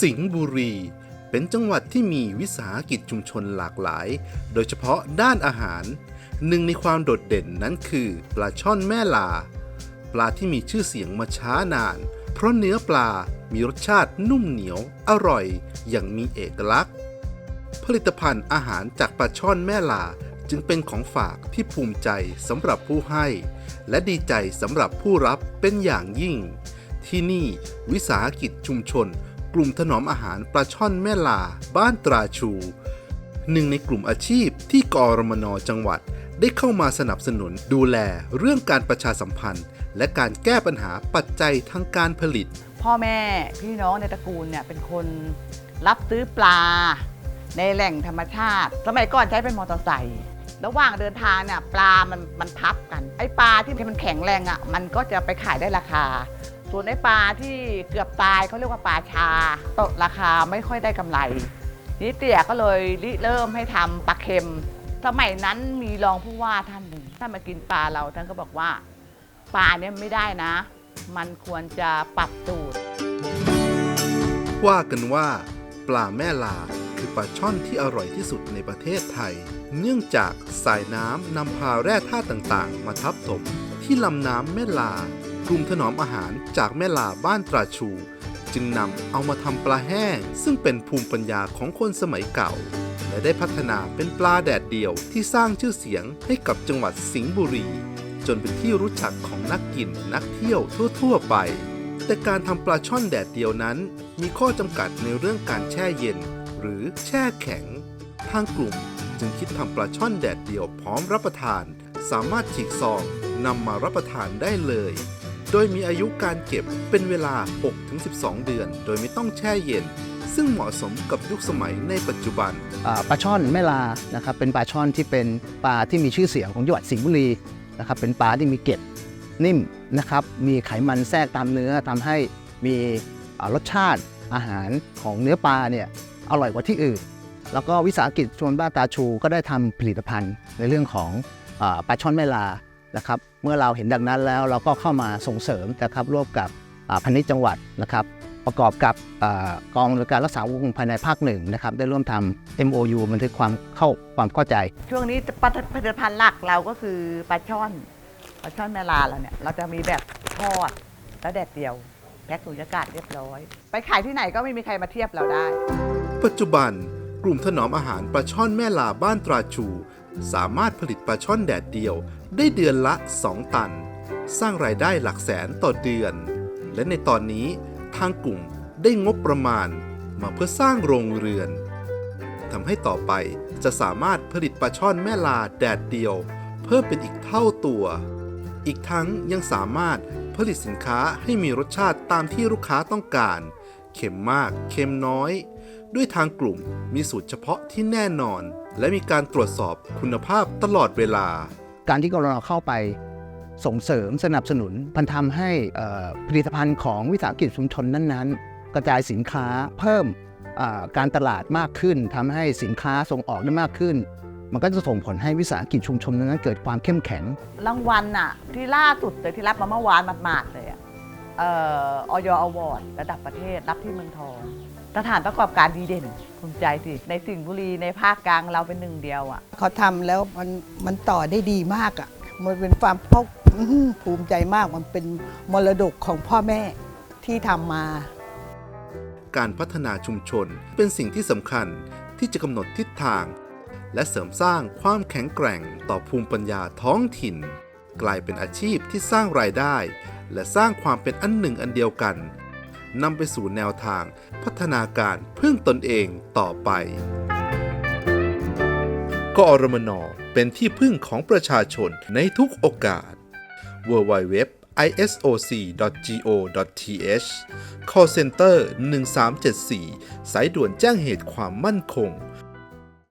สิงห์บุรี เป็นจังหวัดที่มีวิสาหกิจชุมชนหลากหลาย โดยเฉพาะด้านอาหาร หนึ่งในความโดดเด่นนั้นคือปลาช่อนแม่ลา ปลาที่มีชื่อเสียงมาช้านาน เพราะเนื้อปลามีรสชาตินุ่มเหนียว อร่อย อย่างมีเอกลักษณ์ ผลิตภัณฑ์อาหารจากปลาช่อนแม่ลาจึงเป็นของฝากที่ภูมิใจสำหรับผู้ให้ และดีใจสำหรับผู้รับเป็นอย่างยิ่ง ที่นี่วิสาหกิจชุมชน กลุ่มถนอมอาหารปลาช่อนแม่ลา บ้านตราชู หนึ่งในกลุ่มอาชีพที่กรมนจังหวัด ได้เข้ามาสนับสนุนดูแลเรื่องการประชาสัมพันธ์ และการแก้ปัญหาปัจจัยทางการผลิต พ่อแม่พี่น้องในตระกูลเนี่ยเป็นคนรับซื้อปลา ในแหล่งธรรมชาติ สมัยก่อนใช้เป็นมอเตอร์ไซค์ระหว่างเดินทางเนี่ยปลามันมันทับกัน ไอ้ปลาที่มันแข็งแรงอะมันก็จะไปขายได้ราคา ส่วนไอ้ปลาที่เกือบตายเขาเรียกว่าปลาชาตกราคาไม่ค่อยได้กำไร นี่เตี่ยก็เลยริเริ่มให้ทำปลาเค็ม สมัยนั้นมีรองผู้ว่าท่านหนึ่งท่านมากินปลาเราท่านก็บอกว่า ปลาเนี่ยไม่ได้นะ มันควรจะปรับสูตร ว่ากันว่า ปลาแม่ลาคือปลาช่อนที่อร่อยที่สุดในประเทศไทย เนื่องจากสายน้ำนำพาแร่ธาตุต่างๆ มาทับถมที่ลำน้ำแม่ลา กลุ่มถนอมอาหารจากแม่ลาบ้านตราชู จึงนำเอามาทำปลาแห้ง ซึ่งเป็นภูมิปัญญาของคนสมัยเก่า และได้พัฒนาเป็นปลาแดดเดียวที่สร้างชื่อเสียงให้กับจังหวัดสิงห์บุรี จนเป็นที่รู้จักของนักกินนักเที่ยวทั่ว ๆ ไป แต่การทำปลาช่อนแดดเดียวนั้น มีข้อจำกัดในเรื่องการแช่เย็น หรือแช่แข็ง ทางกลุ่มจึงคิดทำปลาช่อนแดดเดียวพร้อมรับประทาน สามารถฉีกซองนำมารับประทานได้เลย โดยมีอายุการเก็บเป็นเวลา 6-12 เดือน โดยไม่ต้องแช่เย็น ซึ่งเหมาะสมกับยุคสมัยในปัจจุบัน อ่าปลาช่อนแม่ลานะครับเป็นปลาช่อนที่เป็นปลาที่มีชื่อเสียงของจังหวัดสิงห์บุรีนะครับเป็นปลาที่มีเกล็ดนิ่มนะครับมีไขมันแทรกตามเนื้อทำให้มีอ่ารสชาติอาหารของเนื้อปลาเนี่ยอร่อยกว่าที่อื่น แล้วก็วิสาหกิจชวนบ้านตาชูก็ได้ทำผลิตภัณฑ์ในเรื่องของอาปลาช่อนแม่ลา นะครับเมื่อเราเห็นดังนั้นแล้วเราก็เข้ามาส่งเสริมนะครับร่วมกับอ่าพาณิชย์จังหวัดนะครับประกอบกับอากองการรักษาวงภายในภาคหนึ่งนะครับได้ร่วมทำ MOU บันทึกความเข้าความเข้าใจ ช่วงนี้ผลิตภัณฑ์หลักเราก็คือปลาช่อนปลาช่อนแมลาเราเนี่ยเราจะมีแบบทอดแล้วแดดเดียวแพ็คสุญญากาศเรียบร้อย ไปขายที่ไหนก็ไม่มีใครมาเทียบเราได้ ปัจจุบันกลุ่มถนอมอาหารปลาช่อนแม่ลาบ้านตราชู สามารถผลิตปลาช่อนแดดเดียวได้เดือนละ 2 ตัน สร้างรายได้หลักแสนต่อเดือน และในตอนนี้ทางกลุ่มได้งบประมาณมาเพื่อสร้างโรงเรือนทำให้ต่อไปจะสามารถผลิตปลาช่อนแม่ลาแดดเดียว เพิ่มเป็นอีกเท่าตัว อีกทั้งยังสามารถผลิตสินค้าให้มีรสชาติตามที่ลูกค้าต้องการ เค็มมาก เค็มน้อย ด้วยทางกลุ่มมีสูตรเฉพาะที่แน่นอน และมีการตรวจสอบคุณภาพตลอดเวลา การที่กรนเข้าไปส่งเสริมสนับสนุนมันทำให้เอ่อผลิตภัณฑ์ของวิสาหกิจชุมชนนั้นๆ กระจายสินค้าเพิ่มอ่าการตลาดมากขึ้นทำให้สินค้าส่งออกได้มากขึ้น มันก็จะส่งผลให้วิสาหกิจชุมชนนั้นๆเกิดความเข้มแข็ง รางวัลน่ะที่ล่าสุดเลยที่รับมาเมื่อวานหมาดๆเลยอะเอ่อออยอวอร์ดระดับประเทศรับที่เมืองทอง สถานประกอบการดีเด่นภูมิใจสิในสิงห์บุรีในภาคกลางเราเป็นหนึ่งเดียวอะเขาทำแล้วมันมันต่อได้ดีมากอะ่ะมันเป็นความภาคอื้อหือภูมิใจมากมันเป็นมรดกของพ่อแม่ที่ทำมา การพัฒนาชุมชนเป็นสิ่งที่สำคัญที่จะกำหนดทิศทาง และเสริมสร้างความแข็งแกร่งต่อภูมิปัญญาท้องถิ่น กลายเป็นอาชีพที่สร้างรายได้ และสร้างความเป็นอันหนึ่งอันเดียวกัน นำไปสู่แนวทาง พัฒนาการพึ่งตนเองต่อไป กอรมนเป็นที่พึ่งของประชาชนในทุกโอกาส www isoc.go.th call center 1374 สายด่วนแจ้งเหตุความมั่นคง